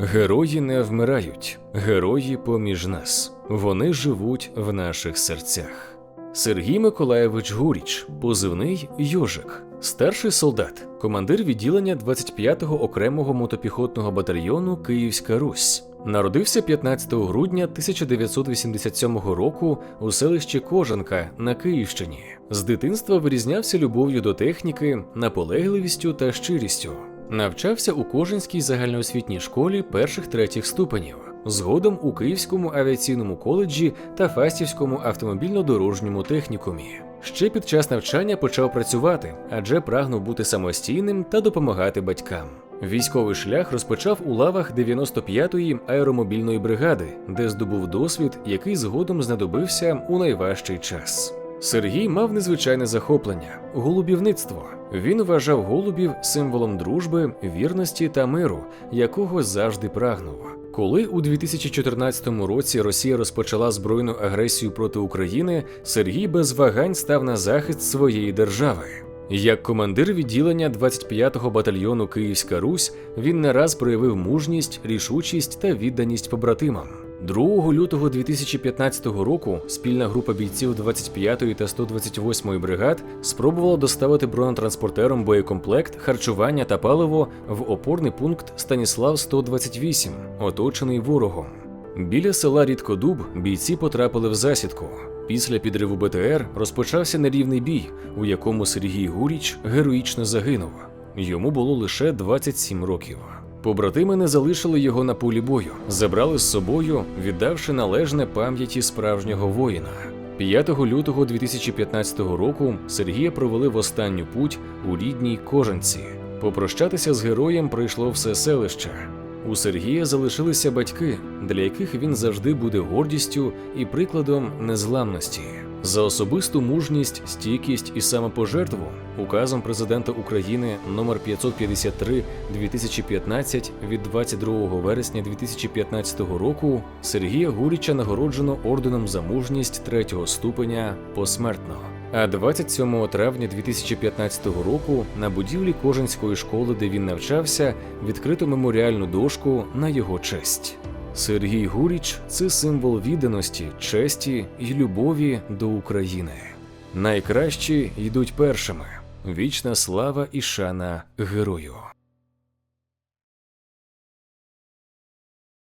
Герої не вмирають, герої поміж нас. Вони живуть в наших серцях. Сергій Миколаєвич Гуріч, позивний Йожик, старший солдат, командир відділення 25-го окремого мотопіхотного батальйону Київська Русь. Народився 15 грудня 1987 року у селищі Кожанка на Київщині. З дитинства вирізнявся любов'ю до техніки, наполегливістю та щирістю. Навчався у Кожанській загальноосвітній школі перших третіх ступенів, згодом у Київському авіаційному коледжі та Фастівському автомобільно-дорожньому технікумі. Ще під час навчання почав працювати, адже прагнув бути самостійним та допомагати батькам. Військовий шлях розпочав у лавах 95-ї аеромобільної бригади, де здобув досвід, який згодом знадобився у найважчий час. Сергій мав незвичайне захоплення голубівництво. Він вважав голубів символом дружби, вірності та миру, якого завжди прагнув. Коли у 2014 році Росія розпочала збройну агресію проти України, Сергій без вагань став на захист своєї держави. Як командир відділення 25-го батальйону Київська Русь він не раз проявив мужність, рішучість та відданість побратимам. 2 лютого 2015 року спільна група бійців 25-ї та 128-ї бригад спробувала доставити бронетранспортером боєкомплект, харчування та паливо в опорний пункт Станіслав 128, оточений ворогом. Біля села Рідкодуб бійці потрапили в засідку. Після підриву БТР розпочався нерівний бій, у якому Сергій Гуріч героїчно загинув. Йому було лише 27 років. Побратими не залишили його на полі бою, забрали з собою, віддавши належне пам'яті справжнього воїна. 5 лютого 2015 року Сергія провели в останню путь у рідній кожанці. Попрощатися з героєм прийшло все селище. У Сергія залишилися батьки, для яких він завжди буде гордістю і прикладом незламності. За особисту мужність, стійкість і самопожертву указом президента України номер 553 2015 від 22 вересня 2015 року Сергія Гуріча нагороджено орденом за мужність третього ступеня посмертно. А 27 травня 2015 року на будівлі Кожанської школи, де він навчався, відкрито меморіальну дошку на його честь. Сергій Гуріч це символ відданості, честі і любові до України. Найкращі йдуть першими. Вічна слава і шана герою.